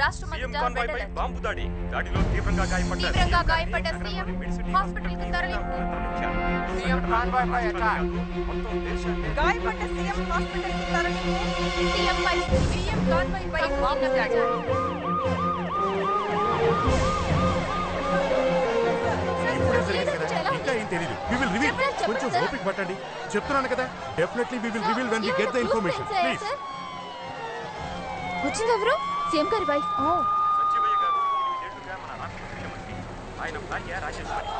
రాష్ట్రం సీఎం అంతటా convoy red పై అలర్ట్. బాంబు దాడి. దాడిలో తీవ్రంగా గాయపడ్డారు. తీవ్రంగా గాయపడ్డ సీఎం. హాస్పిటల్కు తరలింపు సీఎం కాన్వాయ్ పై అటాక్. మొత్తం దేశాన్ని గాయపడ్డ సీఎం హాస్పిటల్ తరలింపు సీఎం పై సీఎం కాన్వాయ్ పై బాంబు దాడి. ఇంకా ఏం తెలియదు వి విల్ రివీల్ చెప్పండి, చెప్పండి, కొంచెం. ఓపిక పట్టండి. చెప్తున్నాను కదా definitely we will reveal when we get the information please వచ్చింది ఎవరు? సీఎం గారి వైఫ్ ఓ. సంజీవయ్య గారు ఎనిమిదేళ్ళుగా మన రాష్ట్ర ముఖ్యమంత్రి ఆయన భార్య రాజేశ్వరి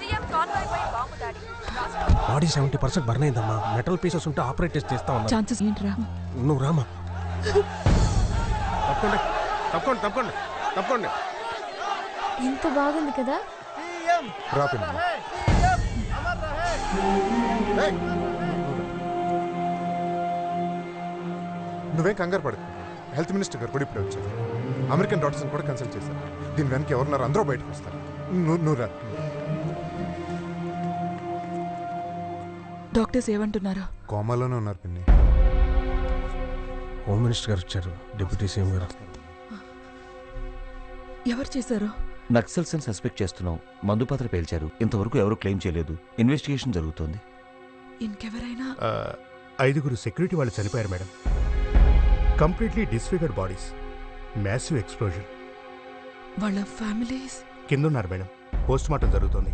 సీఎం కాన్వాయ్ పై బాంబు దాడి. రాష్ట్రం బాడీ సెవెంటీ పర్సెంట్ బర్న్ అయిందమ్మా. మెటల్ పీసెస్ ఉంటే ఆపరేట్ టెస్ట్ చేస్తా ఉన్నా ఛాన్సెస్ ఏంట్రా నువ్వు రామా? తప్పకుండా తప్పకుండా తప్పకుండా తప్పకుండా. ఎంత బాగుంది కదా? రా పిల్ల నువ్వేం కంగారు పడకు. హెల్త్ మినిస్టర్ గారు కూడా ఇప్పుడే వచ్చారు. అమెరికన్ డాక్టర్స్ కూడా కన్సల్ట్ చేశారు. దీని వెనక ఎవరున్నారు అందరూ బయటకు వస్తారు. నువ్వు నువ్వు రా. డాక్టర్స్ ఏమంటున్నారు? కోమాలోనే ఉన్నారు పిన్ని. హోమ్ మినిస్టర్ గారు వచ్చారు. డిప్యూటీ సీఎం గారు. ఎవరు చేశారు? నక్సల్స్ అని సస్పెక్ట్ చేస్తున్నాం. మందుపాత్ర పేల్చారు. ఇంతవరకు ఎవరు క్లెయిమ్ చేయలేదు. ఇన్వెస్టిగేషన్ జరుగుతోంది. ఇంకెవరైనా? ఐదుగురు సెక్యూరిటీ వాళ్ళు చనిపోయారు madam. Completely disfigured bodies. Massive explosion వాళ్ళ ఫ్యామిలీస్? కింద ఉన్నారు మేడం. పోస్ట్ మార్టం జరుగుతోంది.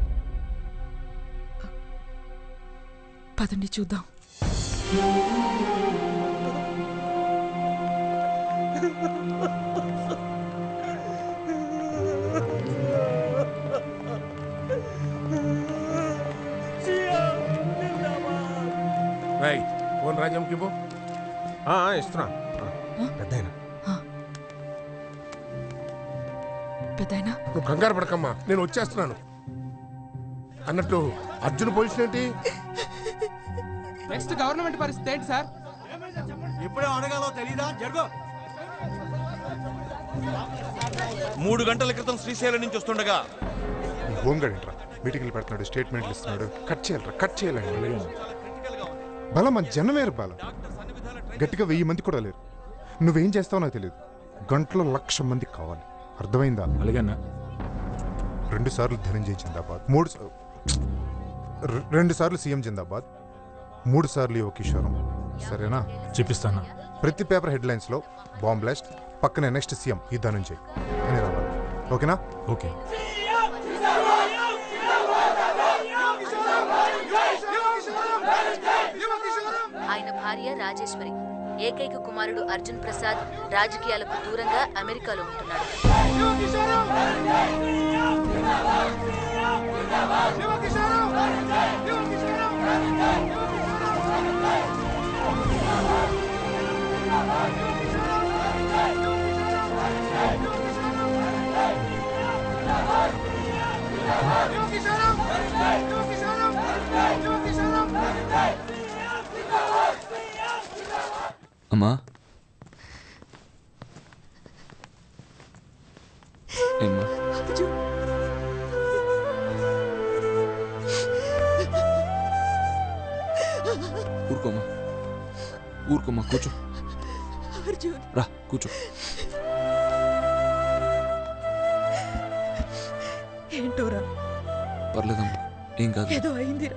పదండి చూద్దాం. రై ఫోన్ ఆ, ఆ, ఇస్తున్నా. పెద్దయినా నువ్వు కంగారు పడకమ్మా నేను వచ్చేస్తున్నాను. అన్నట్టు అర్జున్ పొజిషన్ ఏంటి? నెక్స్ట్ గవర్నమెంట్ పరిస్థితి ఏంటి సార్? మూడు గంటల క్రితం శ్రీశైలం నుంచి వస్తుండగా. హోంగార్డ్ ఏంట్రా మీటింగ్లు పెడుతున్నాడు స్టేట్మెంట్లు ఇస్తున్నాడు. కట్ చేయాలరా కట్ చేయాలండి బలం మన జనమేరు బలం. గట్టిగా వెయ్యి మంది కూడా లేరు. నువ్వేం చేస్తావో నాకు తెలియదు గంటలో లక్ష మంది కావాలి. అర్థమైందా? అలాగేనా? రెండు సార్లు ధనంజయ్ జిందాబాద్. మూడు రెండు సార్లు సీఎం జిందాబాద్. మూడు సార్లు యువ కిషోరం సరేనా? చూపిస్తాను ప్రతి పేపర్ హెడ్లైన్స్లో బాంబ్ బ్లాస్ట్ పక్కనే నెక్స్ట్ సీఎం ఈ ధనంజయ్ అని రావాలి. ఓకేనా? ఓకే. ఆయన భార్య రాజేశ్వరి. ఏకైక కుమారుడు అర్జున్ ప్రసాద్ రాజకీయాలకు దూరంగా అమెరికాలో ఉంటున్నాడు. అమ్మా. ఏమ్మా? ఊరుకోమ్మా. ఊరుకోమ్మా కూర్చో. రా కూర్చో. ఏంటోరా? పర్లేదమ్మా ఏం కాదు. ఏదో అయిందిరా.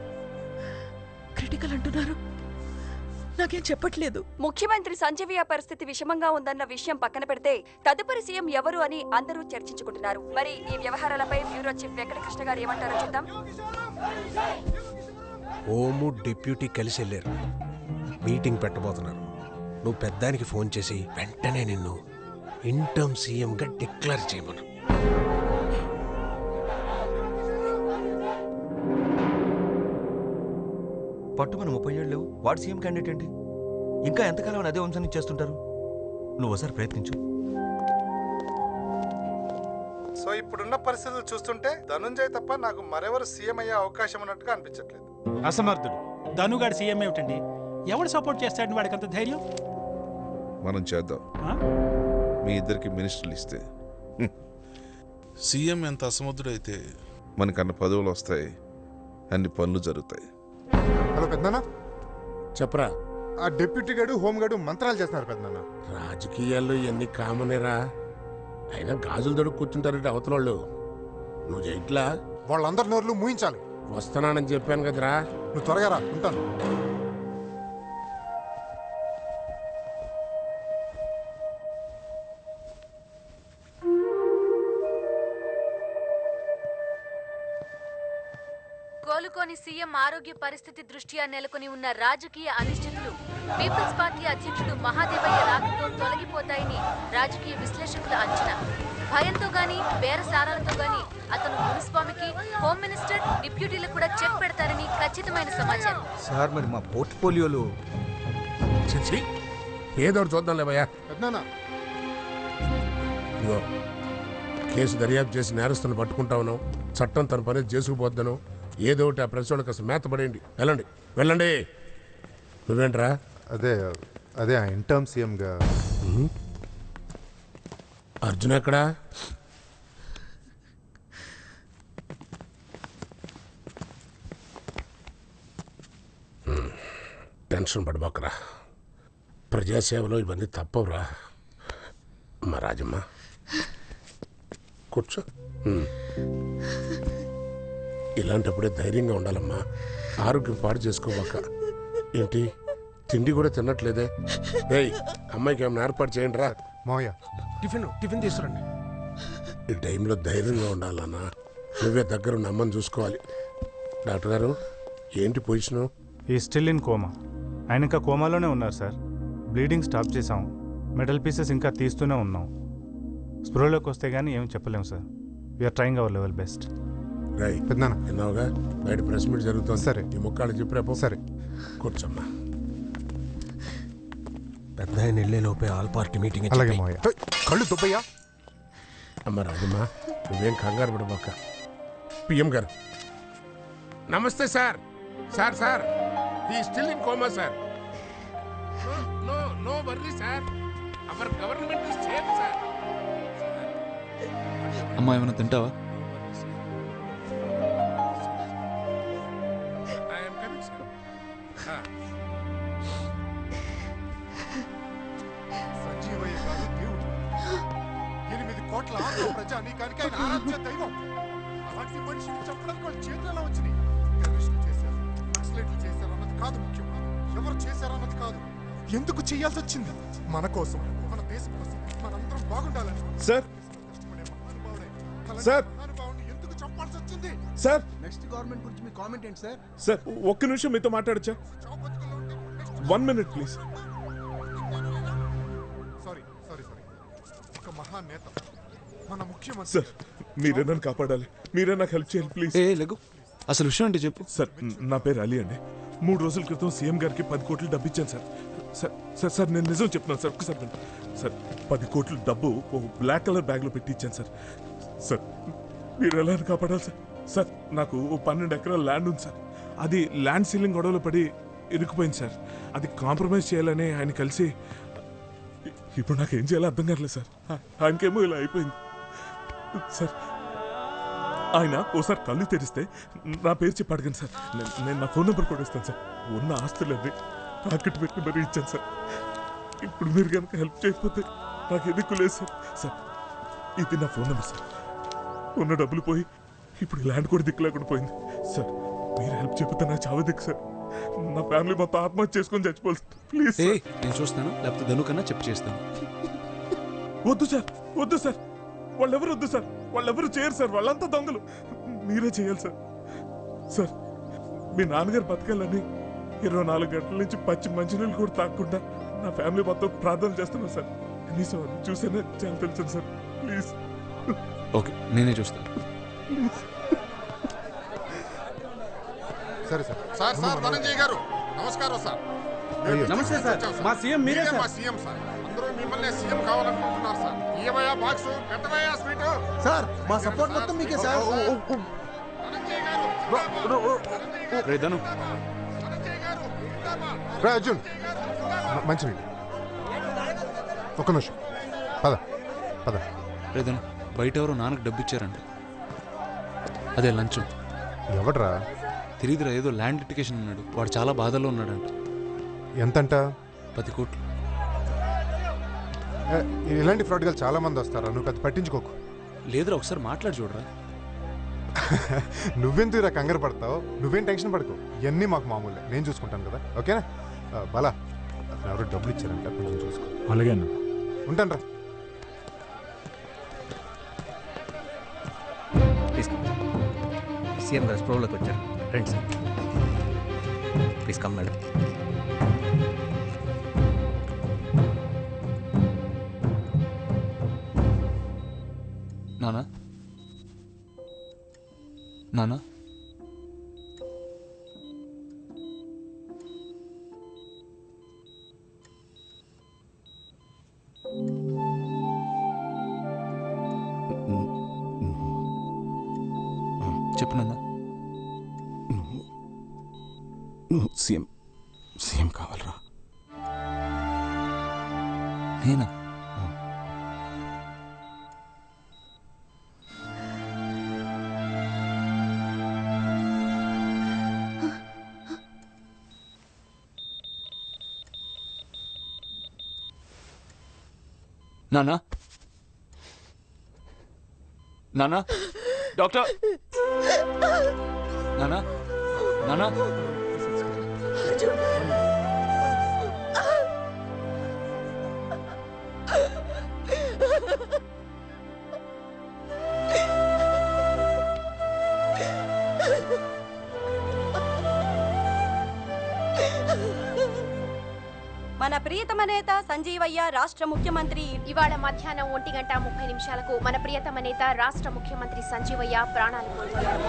క్రిటికల్ అంటున్నారు. నాకేం చెప్పట్లేదు. ముఖ్యమంత్రి సంజీవియ పరిస్థితి విషమంగా ఉందన్న విషయం పక్కన పెడితే తదుపరి సీఎం ఎవరు అని అందరూ చర్చించుకుంటున్నారు. మరి ఈ వ్యవహారాలపై బ్యూరో చీఫ్ వెంకటకృష్ణ గారు ఏమంటారో చూద్దాం. హోము డిప్యూటీ కలిసి వెళ్ళారు. మీటింగ్ పెట్టబోతున్నారు. నువ్వు పెద్దానికి ఫోన్ చేసి వెంటనే నిన్ను ఇంటర్మ్ సీఎంగా డిక్లేర్ చేయమను. పట్టుమని ముప్పై ఏళ్ళు లేవు. వాడు సీఎం క్యాండిడేట్ ఏంటి? ఇంకా ఎంతకాలం అని అదే వంశాన్ని చేస్తుంటారు నువ్వు ఒకసారి ప్రయత్నించు. సో ఇప్పుడున్న పరిస్థితులు చూస్తుంటే ధనుంజయ్ తప్ప నాకు మరెవరు సీఎం అయ్యే అవకాశం ఉన్నట్టుగా అనిపించట్లేదు. అసమర్థుడు. ధనుగాడు సీఎం ఏమిటండి? ఎవడు సపోర్ట్ చేస్తాడు వాడికి అంత ధైర్యం? మనం చేద్దాం? మీ ఇద్దరికి మినిస్టర్లు ఇస్తే. సీఎం ఎంత అసమర్థుడైతే మనకన్న పదవులు వస్తాయి. అన్ని పనులు జరుగుతాయి. హలో పెద్దనా చెప్పరా. ఆ డిప్యూటీ గడు హోమ్ గడు మంత్రాలు చేస్తున్నారు పెద్దనా రాజకీయాల్లో ఎన్ని కామనేరా. అయినా గాజులు దొరికి కూర్చుంటారంటే అవతల వాళ్ళు నువ్వు చేయట్లా వాళ్ళందరి నోర్లు మూయించాలి. వస్తున్నానని చెప్పాను కదరా. నువ్వు త్వరగా రా ఉంటాను. కోలుకోని సీఎం ఆరోగ్య పరిస్థితి దృష్ట్యా నెలకొని ఉన్న రాజకీయ అనిశ్చితులు పీపుల్స్ పార్టీ అధ్యక్షుడు మహాదేవయ్య రాకతో తొలగిపోతాయని రాజకీయ విశ్లేషకుల అంచనా. భయంతో గాని బేరసారాలతో గాని అతను మునిస్వామికి హోమ్ మినిస్టర్ డిప్యూటీలకు కూడా చెక్ పెడతారని ఖచ్చితమైన సమాచారం. సార్ మరి మా పోర్ట్ఫోలియోలో ఏదో పెద్దనా? ఇదిగో కేసు దర్యాప్తు చేసి నేరస్తులను పట్టుకుంటా ఉన్నాం చట్టం తన పని చేసుకుపోద్దాను ఏదో ఒకటి ఆ ప్రెస్ వాళ్ళకి అసలు మేత పడేయండి. వెళ్ళండి. వెళ్ళండి. నువ్వేంట్రా? అదే అదే ఆ ఇంటర్మ్ సీఎంగా అర్జున్ ఎక్కడా. టెన్షన్ పడబోకరా. ప్రజాసేవలో ఇవన్నీ తప్పవురా. మా రాజమ్మ. కూర్చో. ఇలాంటప్పుడే ధైర్యంగా ఉండాలమ్మా. ఆరోగ్యం పాడు చేసుకోబాక ఏంటి? తిండి కూడా తినట్లేదే? ఏయ్ అమ్మాయికి ఏమైనా ఏర్పాటు చేయండి రా. మావయ్య. టిఫిన్ టిఫిన్ తీసుకురండి. ఈ టైంలో ధైర్యంగా ఉండాలన్నా. నువ్వే దగ్గర ఉన్న అమ్మని చూసుకోవాలి. డాక్టర్ గారు ఏంటి పొజిషను? ఈ స్టిల్ ఇన్ కోమా. ఆయన ఇంకా కోమాలోనే ఉన్నారు సార్. బ్లీడింగ్ స్టాప్ చేసాం మెటల్ పీసెస్ ఇంకా తీస్తూనే ఉన్నాం. స్పృహలోకి వస్తే కానీ ఏం చెప్పలేము sir. We're trying our level best రై పెద్దనా విన్నావుగా? బయట ప్రెస్ మీట్ జరుగుతుంది. సరే. ఈ ముక్కాళ్ళు చెప్పి రేపు. సరే. కూర్చోమ్మా. పెద్ద ఆయన వెళ్ళే లోపే ఆల్ పార్టీ మీటింగ్ అలాగే మావయ్య. కళ్ళు దుబ్బయ్యా. అమ్మ రాజమ్మా నువ్వేం కంగారు పడబాక. పిఎం గారు. నమస్తే సార్. Sir sir. ఈ still in coma sir no no worry sir our government is safe sir అమ్మా ఏమైనా తింటావా? ఆంధ్ర ప్రజానీకానికి ఆయన ఆరాధ్య దైవం. అలాంటి మనిషిని చంపడానికి వాళ్ళ చేతులలో వచ్చినాయి? టెర్రరిస్టులు చేశారు నక్సలైట్లు చేశారు అన్నది కాదు ముఖ్యం. ఎవరు చేశారు అన్నది కాదు. ఎందుకు చేయాల్సి వచ్చింది? మన కోసం మన దేశం కోసం మనందరం బాగుండాలని. Sir sir. ఎందుకు చంపాల్సి వచ్చింది? సార్ నెక్స్ట్ గవర్నమెంట్ గురించి మీ కామెంట్ ఏంటి సార్ సార్ ఒక్క నిమిషం మీతో మాట్లాడచ్చా? One minute please sorry sorry sorry ఒక మహానేత. మన ముఖ్యమంత్రి సార్ మీరే నన్ను కాపాడాలి. మీరే నాకు హెల్ప్ చేయాలి ప్లీజ్. ఏ లెగు. అసలు విషయం అంటే చెప్పు. సార్ నా పేరు అలీ అండి. మూడు రోజుల క్రితం సీఎం గారికి పది కోట్లు డబ్బు ఇచ్చాను సార్. సార్ సార్ సార్ నేను నిజం చెప్తున్నాను సార్ ఒకసారి వినండి. సార్ పది కోట్ల డబ్బు ఓ బ్లాక్ కలర్ బ్యాగ్లో పెట్టి ఇచ్చాను సార్. సార్ మీరు ఎలా అని కాపాడాలి సార్? సార్ నాకు ఓ పన్నెండు ఎకరాల ల్యాండ్ ఉంది సార్. అది ల్యాండ్ సీలింగ్ గొడవలో పడి ఇరుక్కుపోయింది సార్. అది కాంప్రమైజ్ చేయాలని ఆయన కలిసి ఇప్పుడు నాకు ఏం చేయాలో అర్థం కావట్లేదు సార్. ఆయనకేమో ఇలా అయిపోయింది. సార్. ఆయన ఓసారి కళ్ళు తెరిస్తే నా పేరు చెప్పి అడగండి సార్. నేను నా ఫోన్ నెంబర్ కూడా ఇస్తాను సార్. ఉన్న ఆస్తులన్నీ తాకట్టు పెట్టి మరీ ఇచ్చాను సార్. ఇప్పుడు మీరు కనుక హెల్ప్ చేయకపోతే నాకు ఎదుకు లేదు సార్? సార్ ఇది నా ఫోన్ నెంబర్ సార్. ఉన్న డబ్బులు పోయి ఇప్పుడు ల్యాండ్ కూడా దిక్కు లేకుండా పోయింది. సార్ మీరు హెల్ప్ చెప్పితే నాకు చావ దిక్కు సార్? నా ఫ్యామిలీ మొత్తం ఆత్మహత్య చేసుకొని చచ్చిపోవాలి ప్లీజ్ నేను చూస్తాను. లేకపోతే ధను కన్నా చెప్పు చేస్తాను. వద్దు సార్ వద్దు సార్. వాళ్ళెవరు వద్దు సార్. వాళ్ళెవరు చేయరు సార్. వాళ్ళంతా దొంగలు. మీరే చేయాలి సార్. సార్ మీ నాన్నగారు బతకాలని ఇరవై నాలుగు గంటల నుంచి పచ్చి మంచినీళ్ళు కూడా తాగకుండా నా ఫ్యామిలీ మొత్తం ప్రార్థన చేస్తున్నాను సార్. కనీసం అది చూసేనే చాలా తెలుసు సార్. ప్లీజ్. ఓకే నేనే చూస్తాను. సరే సార్. సార్ సార్ ధనంజయ్ గారు నమస్కారం సార్. నమస్తే సార్. మా సీఎం మీరే సార్. మా సీఎం సార్. మిమ్మల్ని సీఎం కావాలనుకుంటున్నారు సార్. ఏమయ్యా బాక్స్? స్వీట్? సార్ మా సపోర్ట్ మొత్తం మీకే సార్. రే అర్జున్. మ- మంచినీళ్ళు ఒక్క నిమిషం. పద పద. రే ధను బయట ఎవరో నాన్నకు డబ్బు ఇచ్చారంట. అదే లంచం. ఎవడ్రా? తెలియదురా ఏదో ల్యాండ్ లిటికేషన్ ఉన్నాడు వాడు చాలా బాధలో ఉన్నాడంట. ఎంతంట? పది కోట్లు. ఏ, ఇలాంటి ఫ్రాడ్గా చాలా మంది వస్తారా. నువ్వు పెద్ద పట్టించుకోకు. లేదురా ఒకసారి మాట్లాడి చూడరా. నువ్వెందుకు ఇలా కంగారు పడతావు? నువ్వేం టెన్షన్ పడకు. ఇవన్నీ మాకు మామూలే. నేను చూసుకుంటాను కదా. ఓకేనా? ఆ, బాలా అతను ఎవరో డబ్బులు ఇచ్చారంట. కొంచెం చూసుకో. అలాగే అన్న. ఉంటాను రా సీఎం గారు స్ప్రోలోకి వచ్చారు. రండి సార్. Please come madam. నానా? నానా? చెప్పు నాన్న. నువ్వు సీఎం సీఎం కావాలరా? నేనా? నానా నానా డాక్టర్ నానా నానా మన ప్రియతమ నేత సంజీవయ్య రాష్ట్ర ముఖ్యమంత్రి ఇవాళ మధ్యాహ్నం ఒంటి గంట ముప్పై నిమిషాలకు మన ప్రియతమ నేత రాష్ట్ర ముఖ్యమంత్రి సంజీవయ్య ప్రాణాలు కోల్పోయారు.